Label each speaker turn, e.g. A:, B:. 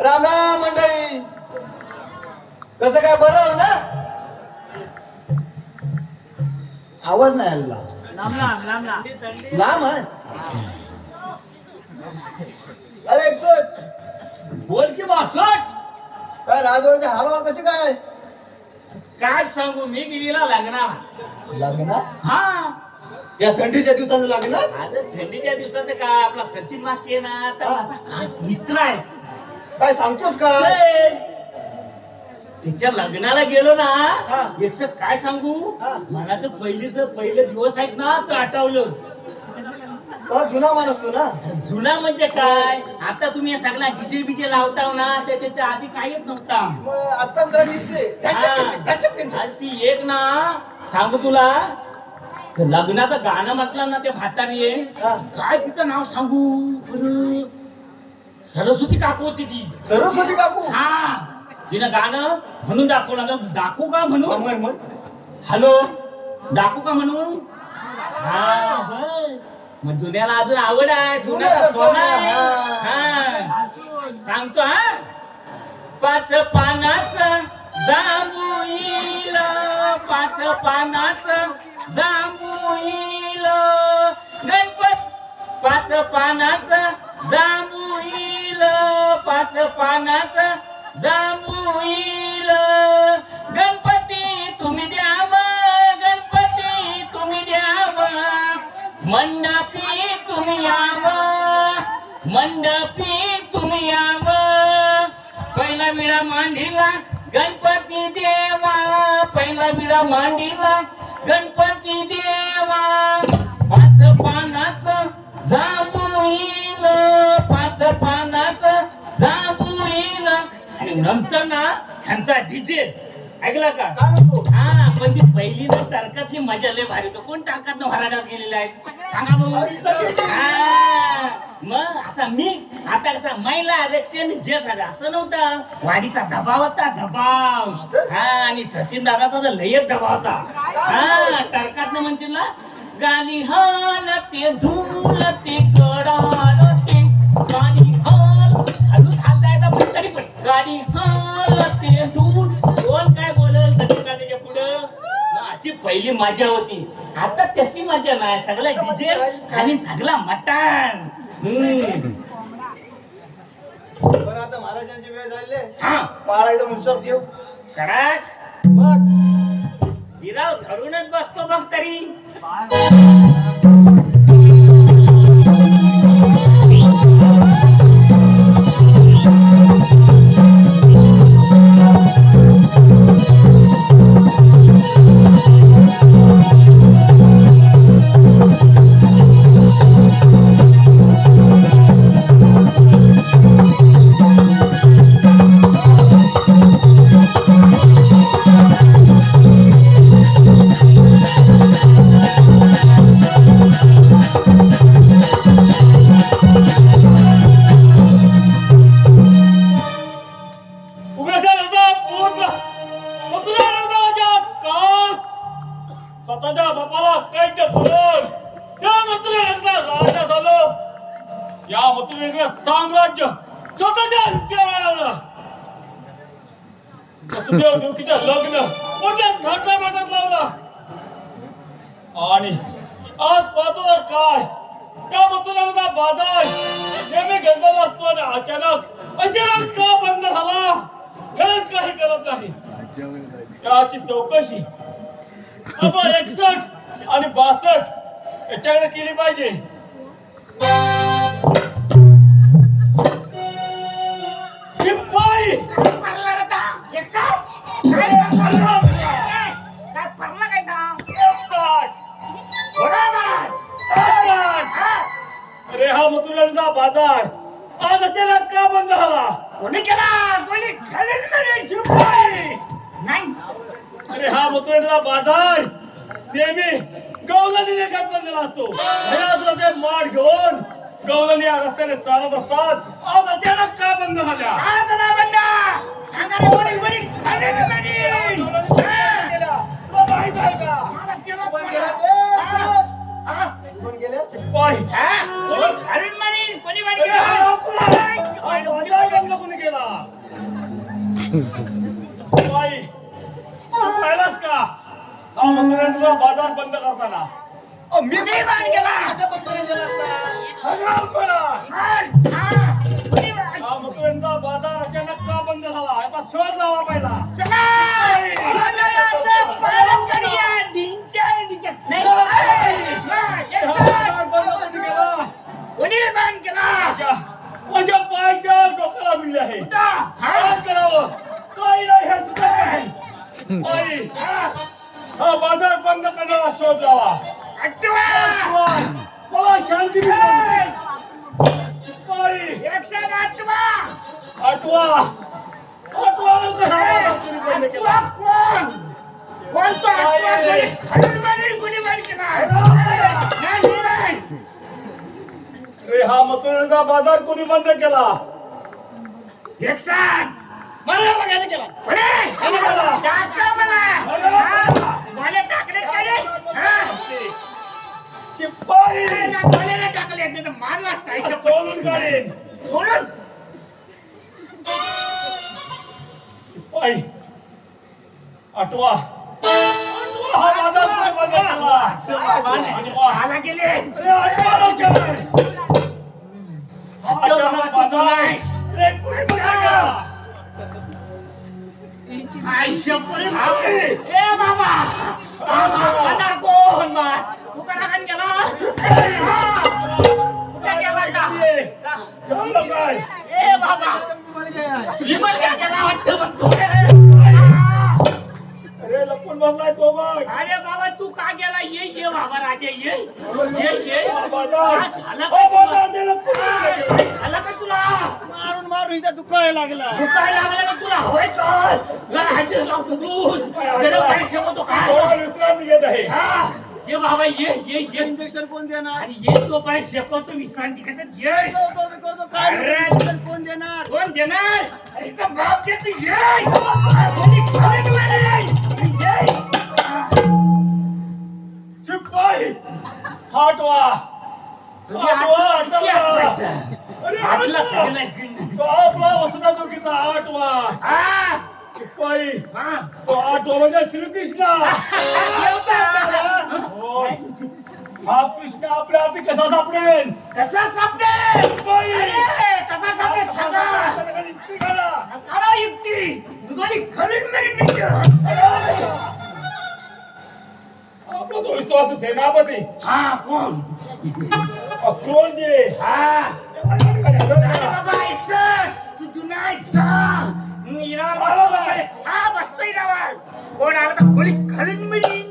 A: राम राम मंडळी. कसं काय बरं हो ना? आवाज नाही आला
B: लांब लांब लांब लांब
A: लांब अरे एकसठ
B: बोल की बासट
A: काय राजवाड्याच्या हालवाल कसे काय?
B: काय सांगू मी गेलीला लग्नाला
A: लग्नात
B: हा.
A: या थंडीच्या दिवसानं लग्नात
B: आता थंडीच्या दिवसात काय आपला सचिन मासी आहे ना तर. माझा खास मित्र आहे.
A: काय सांगतोस का?
B: तिच्या लग्नाला गेलो ना. एकशे काय सांगू?
A: हा.
B: मला तर पहिलीच पहिले दिवस आहेत ना तर आठवलं.
A: तो जुना माणूस तू ना?
B: जुना म्हणजे काय? आता तुम्ही हे सगळा डीजे बीजे लावताव ना ते त्याच्या आधी काहीच नव्हता.
A: मग आता जरा दिसते
B: हा. आणि ती एक ना सांगू तुला ते लग्नाचं गाणं म्हटलं ना ते म्हातारी आहे. काय तिचं नाव सांगू? बरं. सरस्वती काकू होती ती.
A: सरस्वती काकू?
B: हा. तिनं गाणं म्हणून दाखवलं. ना दाखवू का म्हणू
A: म्हण, म्हण, म्हण.
B: हॅलो? दाखवू का म्हणू हा होय. मग जुन्याला अजून आवड आहे जुन्याला
A: जुन्याचं
B: सोनं आहे.
A: सोनं,
B: हा. सांगतो हा. पाच पानाच जांभूईल पाच पानाच जांभूईल गणपत पाच पानाच होईल पाच पानाच होईल. गणपती तुम्ही द्याव गणपती तुम्ही द्याव. मंडपी तुम्ही याव मंडपी तुम्ही याव. पहिला विडा मांडीला गणपती देवा. पहिला विडा मांडीला गणपती देवा. पाच पानाच जाम नंतर ना ह्यांचा डीजे ऐकला का? हा पण ती पहिली ना टरकातली मजा लय भारी होतो. कोण टरकात भराडात गेलेला आहे? सांगा भाऊ हा, मग असा मिक्स आता कसा महिला आरक्षण जे झालं असं नव्हतं. वाडीचा दबाव होता दबाव. हा आणि सचिन दादाचा तर लयच दबाव होता. हा टरकात म्हणजे ना गाणी हलते धुलते गाणी हलते धूल कोण काय बोलल? सचिन दादाच्या पुढं. अशी पहिली मजा होती. आता तशी मजा नाही. सगळा डीजे आणि सगळा मटण. हम्म.
A: बरं आता महाराजांची वेळ झाली.
B: हा.
A: पाळा एकदम उत्सव ठेव.
B: कडाक
A: बघ.
B: हिराव धरूनच बसतो बघ तरी.
C: स्वतःच्या हत्या मिळवलं वसुदेव देवकीचं लग्न मोठ्या थाटामाटात लावलं. आणि आज पाहतो तर काय? या मथुरेचा बाजार नेहमी गंगल असतो आणि अचानक अचानक का बंद झाला? खरंच काही करत नाही. त्याची चौकशी आपण एकसष्ट आणि बासष्ट याच्याकडे केली पाहिजे.
B: पडला रे. काय पडला? ए, काय पडला काय ता?
C: एकसष्ट
B: घोडा मार.
C: एकसष्ट. अरे हा मथुराचा बाजार आज अचानक का बंद झाला
B: कोणी केला कोणी खालीच नाही.
C: शिपाई
B: नाही
C: अरे हा मथुरेचा बाजार नेहमी गवलनीने काय बंदला असतो घरात माठ घेऊन गवलनी या रस्त्याने चालत असतात. आज अचानक का बंद झाल्या?
B: हा? हा? हा?
C: हा. हा बंद कोणी केला? पाहिलास का? बाजार बंद करताना.
A: मी
B: कुणी बाण केला?
A: माझ्या बंधुने दिला असता.
C: हराम करा
B: मार, हा, कुणी बाण?
C: हा मथुरेंचा बाजार अचानक का बंद झाला. याचा शोध लावा पहिला.
B: चला. सोन्याचं पालन करूया. ढिंच्या, ढिंच्या. नाही,
C: हा. बाजार बंद केला
B: कुणी बाण केला.
C: माझ्या माझ्या पायाच्या डोक्याला भिडले आहे?
B: हा?
C: काय करावं. काही नाही हे सुद्धा काय बाई,
B: हा,
C: हा बाजार बंद करण्याचा शोध लावा. मला शांती
B: आठवा.
C: आठवा. आठवा लवकर हा बाजार कोणी बंद केला.
B: आठवा कोण? कोण तो आठवा कोणी? खडून मारेल कुणी बाण केला? नाही, नाही.
C: रे हा मथुरेचा बाजार कोणी बंद केला?
B: एक साथ
A: मारा बघा, याने केला.
B: मला! मला टाकले का रे? हा?
C: चिप्पाई
B: मला
A: दुखायला लागला.
B: काय लागलं का तुला? लावतो तूच त्याला पैसे होतो काय?
C: थोडा विश्रांती घेत आहे.
B: हा, ये बाबा ये ये ये.
A: इंजेक्शन कोण देणार?
B: आणि ये तो पाय शेकवतो विश्रांती घेतात ये.
A: बिकवतो, काय
B: अरे.
A: इंजेक्शन कोण देणार?
B: कोण देणार? अरे इथं बाप देतो. ये. कोणी खाऊन मला नाही ये.
C: शिपाई हाटवा. हाटवा हाटवा. अरे तो आपला वसुधा चौकीचा आठवा.
B: हा
C: शिपाई
B: हा.
C: तो आठवा म्हणजे श्रीकृष्ण. होय. हा कृष्ण आपल्या हाती कसा सापडेल?
B: कसा सापडेल? अरे, कसा सापडेल? सांगा.
C: निघाला.
B: काढा. युक्ती. गोळी खळून मेरी निघ
C: आपला तो विश्वास सेनापती.
B: हा कोण?
C: अक्रोरजी
B: हा. कोण आला तर गोळी खळून मेरी